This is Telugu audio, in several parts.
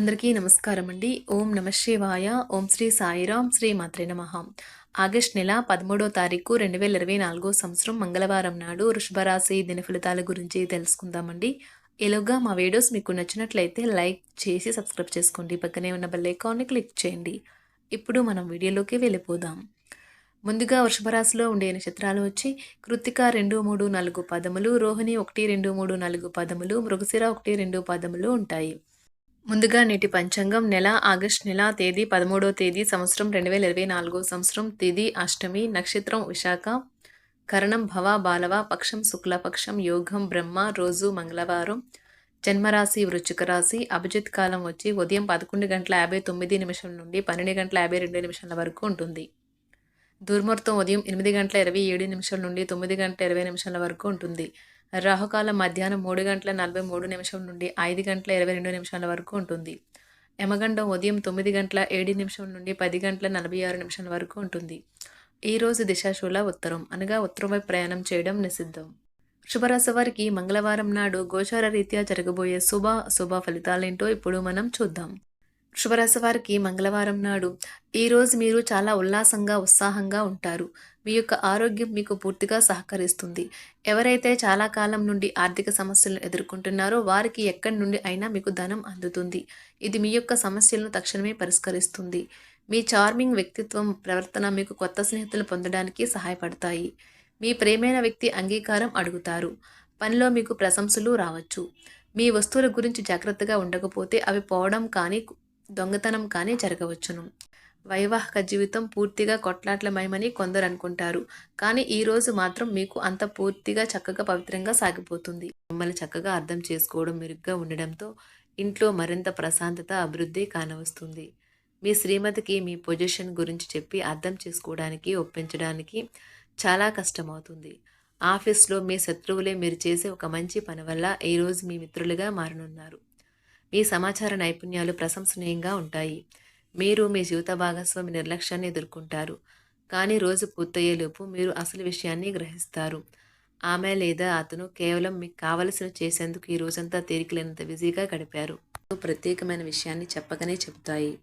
అందరికీ నమస్కారం అండి. ఓం నమ శివాయ. ఓం శ్రీ సాయిరాం శ్రీ మాత్రే నమ. ఆగస్ట్ నెల పదమూడో తారీఖు రెండు వేల ఇరవై నాలుగో సంవత్సరం మంగళవారం నాడు వృషభరాశి దిన ఫలితాల గురించి తెలుసుకుందామండి. ఎలాగా మా వీడియోస్ మీకు నచ్చినట్లయితే లైక్ చేసి సబ్స్క్రైబ్ చేసుకోండి. పక్కనే ఉన్న బెల్ ఐకాన్ని క్లిక్ చేయండి. ఇప్పుడు మనం వీడియోలోకి వెళ్ళిపోదాం. ముందుగా వృషభరాశిలో ఉండే నక్షత్రాలు వచ్చి కృత్తిక రెండు మూడు నాలుగు పదములు రోహిణి ఒకటి రెండు మూడు నాలుగు పదములు మృగశిర ఒకటి రెండు పదములు ఉంటాయి. ముందుగా నేటి పంచాంగం నెల ఆగస్ట్ నెల తేదీ పదమూడో తేదీ సంవత్సరం రెండు వేల ఇరవై నాలుగో సంవత్సరం తేదీ అష్టమి నక్షత్రం విశాఖ. కరణం భవ బాలవ పక్షం శుక్లపక్షం యోగం బ్రహ్మ రోజు మంగళవారం. జన్మరాశి వృచ్చిక రాశి అభిజిత్ కాలం వచ్చి ఉదయం పదకొండు గంటల యాభై తొమ్మిది నిమిషం నుండి పన్నెండు గంటల యాభై రెండు నిమిషాల వరకు ఉంటుంది. దుర్ముహూర్తం ఉదయం ఎనిమిది గంటల ఇరవై ఏడు నిమిషాల నుండి తొమ్మిది గంటల ఇరవై నిమిషాల వరకు ఉంటుంది. రాహుకాలం మధ్యాహ్నం మూడు గంటల నలభై మూడు నిమిషం నుండి ఐదు గంటల ఇరవై రెండు నిమిషాల వరకు ఉంటుంది. యమగండం ఉదయం తొమ్మిది గంటల ఏడు నిమిషం నుండి పది గంటల నలభై ఆరు నిమిషాల వరకు ఉంటుంది. ఈరోజు దిశాశూల ఉత్తరం. అనగా ఉత్తరం వైపు ప్రయాణం చేయడం నిషిద్ధం. శుభరాశి వారికి మంగళవారం నాడు గోచార రీత్యా జరగబోయే శుభ శుభ ఫలితాలేంటో ఇప్పుడు మనం చూద్దాం. శుభరాశి వారికి మంగళవారం నాడు. ఈరోజు మీరు చాలా ఉల్లాసంగా ఉత్సాహంగా ఉంటారు. మీ యొక్క ఆరోగ్యం మీకు పూర్తిగా సహకరిస్తుంది. ఎవరైతే చాలా కాలం నుండి ఆర్థిక సమస్యలను ఎదుర్కొంటున్నారో వారికి ఎక్కడి నుండి అయినా మీకు ధనం అందుతుంది. ఇది మీ యొక్క సమస్యలను తక్షణమే పరిష్కరిస్తుంది. మీ చార్మింగ్ వ్యక్తిత్వం ప్రవర్తన మీకు కొత్త స్నేహితులు పొందడానికి సహాయపడతాయి. మీ ప్రేమైన వ్యక్తి అంగీకారం అడుగుతారు. పనిలో మీకు ప్రశంసలు రావచ్చు. మీ వస్తువుల గురించి జాగ్రత్తగా ఉండకపోతే అవి పోవడం కానీ దొంగతనం కానీ జరగవచ్చును. వైవాహిక జీవితం పూర్తిగా కొట్లాట్లమయమని కొందరు అనుకుంటారు. కానీ ఈ రోజు మాత్రం మీకు అంత పూర్తిగా చక్కగా పవిత్రంగా సాగిపోతుంది. మిమ్మల్ని చక్కగా అర్థం చేసుకోవడం మెరుగ్గా ఉండడంతో ఇంట్లో మరింత ప్రశాంతత అభివృద్ధి కానవస్తుంది. మీ శ్రీమతికి మీ పొజిషన్ గురించి చెప్పి అర్థం చేసుకోవడానికి ఒప్పించడానికి చాలా కష్టమవుతుంది. ఆఫీస్లో మీ శత్రువులే మీరు చేసే ఒక మంచి పని వల్ల ఈరోజు మీ మిత్రులుగా మారనున్నారు. మీ సమాచార నైపుణ్యాలు ప్రశంసనీయంగా ఉంటాయి. మీరు మీ జీవిత భాగస్వామి నిర్లక్ష్యాన్ని ఎదుర్కొంటారు. కానీ రోజు పూర్తయ్యేలోపు మీరు అసలు విషయాన్ని గ్రహిస్తారు. ఆమె లేదా అతను కేవలం మీకు కావలసిన చేసేందుకు ఈ రోజంతా తీరికలేనంత బిజీగా గడిపారు. ప్రత్యేకమైన విషయాన్ని చెప్పగానే చెబుతాయి.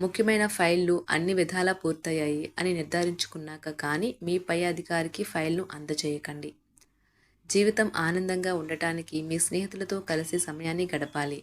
ముఖ్యమైన ఫైళ్ళు అన్ని విధాలా పూర్తయ్యాయి అని నిర్ధారించుకున్నాక కానీ మీ పై అధికారికి ఫైల్ను అందజేయకండి. జీవితం ఆనందంగా ఉండటానికి మీ స్నేహితులతో కలిసి సమయాన్ని గడపాలి.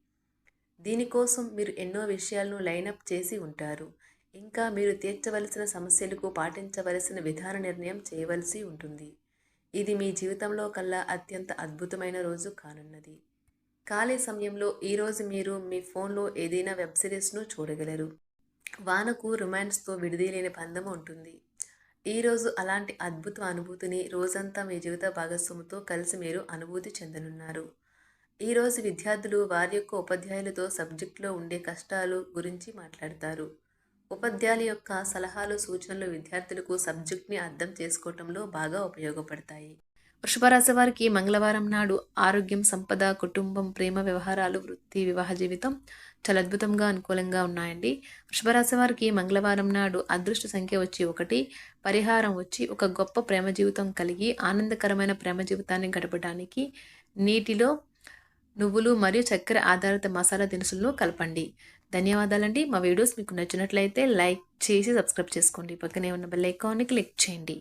దీనికోసం మీరు ఎన్నో విషయాలను లైనప్ చేసి ఉంటారు. ఇంకా మీరు తీర్చవలసిన సమస్యలకు పాటించవలసిన విధాన నిర్ణయం చేయవలసి ఉంటుంది. ఇది మీ జీవితంలో కల్లా అత్యంత అద్భుతమైన రోజు కానున్నది. ఖాళీ సమయంలో ఈరోజు మీరు మీ ఫోన్లో ఏదైనా వెబ్ సిరీస్ను చూడగలరు. వానకు రొమాన్స్తో విడిదీలేని బంధం ఉంటుంది. ఈరోజు అలాంటి అద్భుత అనుభూతిని రోజంతా మీ జీవిత భాగస్వామితో కలిసి మీరు అనుభూతి చెందనున్నారు. ఈరోజు విద్యార్థులు వారి యొక్క ఉపాధ్యాయులతో సబ్జెక్టులో ఉండే కష్టాలు గురించి మాట్లాడతారు. ఉపాధ్యాయుల యొక్క సలహాలు సూచనలు విద్యార్థులకు సబ్జెక్ట్ని అర్థం చేసుకోవటంలో బాగా ఉపయోగపడతాయి. వృషభరాశి వారికి మంగళవారం నాడు ఆరోగ్యం సంపద కుటుంబం ప్రేమ వ్యవహారాలు వృత్తి వివాహ జీవితం చాలా అద్భుతంగా అనుకూలంగా ఉన్నాయండి. వృషభరాశి వారికి మంగళవారం నాడు అదృష్ట సంఖ్య వచ్చి ఒకటి పరిహారం వచ్చి ఒక గొప్ప ప్రేమ జీవితం కలిగి ఆనందకరమైన ప్రేమ జీవితాన్ని గడపడానికి నీటిలో నువ్వులు మరియు చక్కెర ఆధారిత మసాలా దినుసులను కలపండి. ధన్యవాదాలండి. మా వీడియోస్ మీకు నచ్చినట్లయితే లైక్ చేసి సబ్స్క్రైబ్ చేసుకోండి. పక్కనే ఉన్న బెల్ ఐకాన్ని క్లిక్ చేయండి.